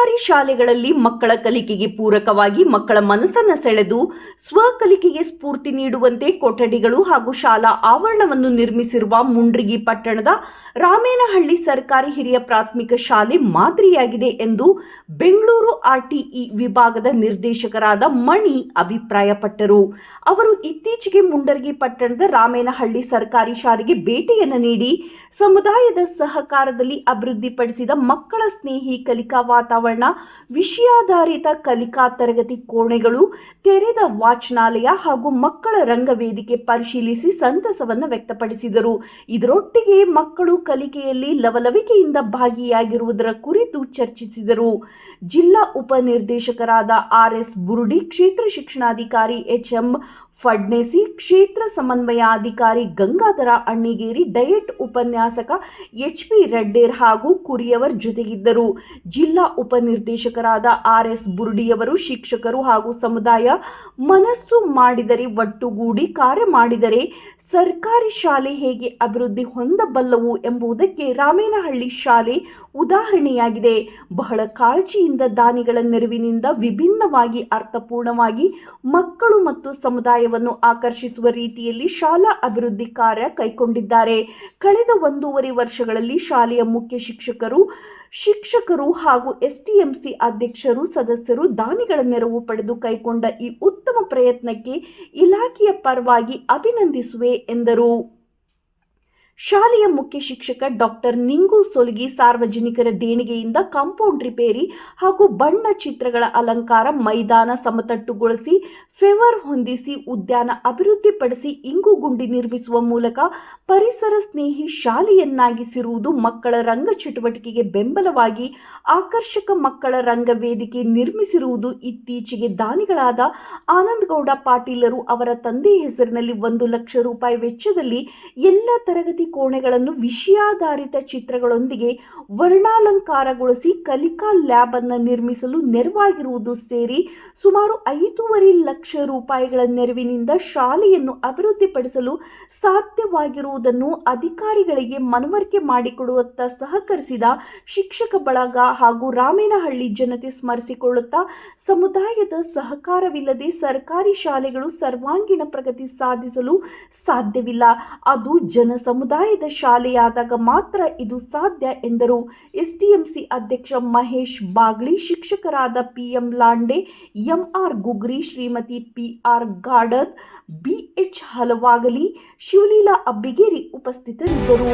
ಸರ್ಕಾರಿ ಶಾಲೆಗಳಲ್ಲಿ ಮಕ್ಕಳ ಕಲಿಕೆಗೆ ಪೂರಕವಾಗಿ ಮಕ್ಕಳ ಮನಸ್ಸನ್ನು ಸೆಳೆದು ಸ್ವಕಲಿಕೆಗೆ ಸ್ಫೂರ್ತಿ ನೀಡುವಂತೆ ಕೊಠಡಿಗಳು ಹಾಗೂ ಶಾಲಾ ಆವರಣವನ್ನು ನಿರ್ಮಿಸಿರುವ ಮುಂಡ್ರಿಗಿ ಪಟ್ಟಣದ ರಾಮೇನಹಳ್ಳಿ ಸರ್ಕಾರಿ ಹಿರಿಯ ಪ್ರಾಥಮಿಕ ಶಾಲೆ ಮಾದರಿಯಾಗಿದೆ ಎಂದು ಬೆಂಗಳೂರು ಆರ್ಟಿಇ ವಿಭಾಗದ ನಿರ್ದೇಶಕರಾದ ಮಣಿ ಅಭಿಪ್ರಾಯಪಟ್ಟರು. ಅವರು ಇತ್ತೀಚೆಗೆ ಮುಂಡರಗಿ ಪಟ್ಟಣದ ರಾಮೇನಹಳ್ಳಿ ಸರ್ಕಾರಿ ಶಾಲೆಗೆ ಭೇಟಿಯನ್ನು ನೀಡಿ ಸಮುದಾಯದ ಸಹಕಾರದಲ್ಲಿ ಅಭಿವೃದ್ಧಿಪಡಿಸಿದ ಮಕ್ಕಳ ಸ್ನೇಹಿ ಕಲಿಕಾ ವಾತಾವರಣ ವಿಷಯಾಧಾರಿತ ಕಲಿಕಾ ತರಗತಿ ಕೋಣೆಗಳು, ತೆರೆದ ವಾಚನಾಲಯ ಹಾಗೂ ಮಕ್ಕಳ ರಂಗವೇದಿಕೆ ಪರಿಶೀಲಿಸಿ ಸಂತಸವನ್ನು ವ್ಯಕ್ತಪಡಿಸಿದರು. ಇದರೊಟ್ಟಿಗೆ ಮಕ್ಕಳು ಕಲಿಕೆಯಲ್ಲಿ ಲವಲವಿಕೆಯಿಂದ ಭಾಗಿಯಾಗಿರುವುದರ ಕುರಿತು ಚರ್ಚಿಸಿದರು. ಜಿಲ್ಲಾ ಉಪನಿರ್ದೇಶಕರಾದ ಆರ್ ಎಸ್ ಬುರುಡಿ, ಕ್ಷೇತ್ರ ಶಿಕ್ಷಣಾಧಿಕಾರಿ ಎಚ್ ಎಂ ಫಡ್ನೆಸಿ, ಕ್ಷೇತ್ರ ಸಮನ್ವಯಾಧಿಕಾರಿ ಗಂಗಾಧರ ಅಣ್ಣಿಗೇರಿ, ಡಯಟ್ ಉಪನ್ಯಾಸಕ ಎಚ್ ಪಿ ರೆಡ್ಡೇರ್ ಹಾಗೂ ಕುರಿಯವರ್ ಜೊತೆಗಿದ್ದರು. ಜಿಲ್ಲಾ ಉಪನಿರ್ದೇಶಕರಾದ ಆರ್ ಎಸ್ ಬುರುಡಿಯವರು ಶಿಕ್ಷಕರು ಹಾಗೂ ಸಮುದಾಯ ಮನಸ್ಸು ಮಾಡಿದರೆ ಒಟ್ಟುಗೂಡಿ ಕಾರ್ಯ ಮಾಡಿದರೆ ಸರ್ಕಾರಿ ಶಾಲೆ ಹೇಗೆ ಅಭಿವೃದ್ಧಿ ಹೊಂದಬಲ್ಲವು ಎಂಬುದಕ್ಕೆ ರಾಮೇನಹಳ್ಳಿ ಶಾಲೆ ಉದಾಹರಣೆಯಾಗಿದೆ. ಬಹಳ ಕಾಳಜಿಯಿಂದ ದಾನಿಗಳ ನೆರವಿನಿಂದ ವಿಭಿನ್ನವಾಗಿ ಅರ್ಥಪೂರ್ಣವಾಗಿ ಮಕ್ಕಳು ಮತ್ತು ಸಮುದಾಯವನ್ನು ಆಕರ್ಷಿಸುವ ರೀತಿಯಲ್ಲಿ ಶಾಲಾ ಅಭಿವೃದ್ಧಿ ಕಾರ್ಯ ಕೈಗೊಂಡಿದ್ದಾರೆ. ಕಳೆದ ಒಂದೂವರೆ ವರ್ಷಗಳಲ್ಲಿ ಶಾಲೆಯ ಮುಖ್ಯ ಶಿಕ್ಷಕರು ಶಿಕ್ಷಕರು ಹಾಗೂ ಎಸ್ಟಿಎಂಸಿ ಅಧ್ಯಕ್ಷರು ಸದಸ್ಯರು ದಾನಿಗಳ ನೆರವು ಪಡೆದು ಕೈಗೊಂಡ ಈ ಉತ್ತಮ ಪ್ರಯತ್ನಕ್ಕೆ ಇಲಾಖೆಯ ಪರವಾಗಿ ಅಭಿನಂದಿಸುವೆ ಎಂದರು. ಶಾಲೆಯ ಮುಖ್ಯ ಶಿಕ್ಷಕ ಡಾಕ್ಟರ್ ನಿಂಗು ಸೊಲಗಿ ಸಾರ್ವಜನಿಕರ ದೇಣಿಗೆಯಿಂದ ಕಾಂಪೌಂಡ್ ರಿಪೇರಿ ಹಾಗೂ ಬಣ್ಣ ಚಿತ್ರಗಳ ಅಲಂಕಾರ ಮೈದಾನ ಸಮತಟ್ಟುಗೊಳಿಸಿ, ಫೆವರ್ ಹೊಂದಿಸಿ, ಉದ್ಯಾನ ಅಭಿವೃದ್ಧಿಪಡಿಸಿ, ಇಂಗು ಗುಂಡಿ ನಿರ್ಮಿಸುವ ಮೂಲಕ ಪರಿಸರ ಸ್ನೇಹಿ ಶಾಲೆಯನ್ನಾಗಿಸಿರುವುದು ಮಕ್ಕಳ ರಂಗ ಚಟುವಟಿಕೆಗೆ ಬೆಂಬಲವಾಗಿ ಆಕರ್ಷಕ ಮಕ್ಕಳ ರಂಗ ವೇದಿಕೆ ನಿರ್ಮಿಸಿರುವುದು ಇತ್ತೀಚೆಗೆ ದಾನಿಗಳಾದ ಆನಂದಗೌಡ ಪಾಟೀಲರು ಅವರ ತಂದೆ ಹೆಸರಿನಲ್ಲಿ ಒಂದು ಲಕ್ಷ ರೂಪಾಯಿ ವೆಚ್ಚದಲ್ಲಿ ಎಲ್ಲ ತರಗತಿ ಕೋಣೆಗಳನ್ನು ವಿಷಯಾಧಾರಿತ ಚಿತ್ರಗಳೊಂದಿಗೆ ವರ್ಣಾಲಂಕಾರಗೊಳಿಸಿ ಕಲಿಕಾ ಲ್ಯಾಬ್ ಅನ್ನು ನಿರ್ಮಿಸಲು ನೆರವಾಗಿರುವುದು ಸೇರಿ ಸುಮಾರು ಐದೂವರೆ ಲಕ್ಷ ರೂಪಾಯಿಗಳ ನೆರವಿನಿಂದ ಶಾಲೆಯನ್ನು ಅಭಿವೃದ್ಧಿಪಡಿಸಲು ಸಾಧ್ಯವಾಗಿರುವುದನ್ನು ಅಧಿಕಾರಿಗಳಿಗೆ ಮನವರಿಕೆ ಮಾಡಿಕೊಡುವತ್ತ ಸಹಕರಿಸಿದ ಶಿಕ್ಷಕ ಬಳಗ ಹಾಗೂ ರಾಮೇನಹಳ್ಳಿ ಜನತೆ ಸ್ಮರಿಸಿಕೊಳ್ಳುತ್ತಾ ಸಮುದಾಯದ ಸಹಕಾರವಿಲ್ಲದೆ ಸರ್ಕಾರಿ ಶಾಲೆಗಳು ಸರ್ವಾಂಗೀಣ ಪ್ರಗತಿ ಸಾಧಿಸಲು ಸಾಧ್ಯವಿಲ್ಲ. ಅದು ಜನ ಸಮುದಾಯದ ಶಾಲೆಯಾದಾಗ ಮಾತ್ರ ಇದು ಸಾಧ್ಯ ಎಂದರು. ಎಸ್ಟಿಎಂಸಿ ಅಧ್ಯಕ್ಷ ಮಹೇಶ್ ಬಾಗ್ಲಿ, ಶಿಕ್ಷಕರಾದ PM Lande, MR Gugri, Shrimati PR Gadad BH Halavagali, Shivaleela Abbigeri ಉಪಸ್ಥಿತರಿದ್ದರು.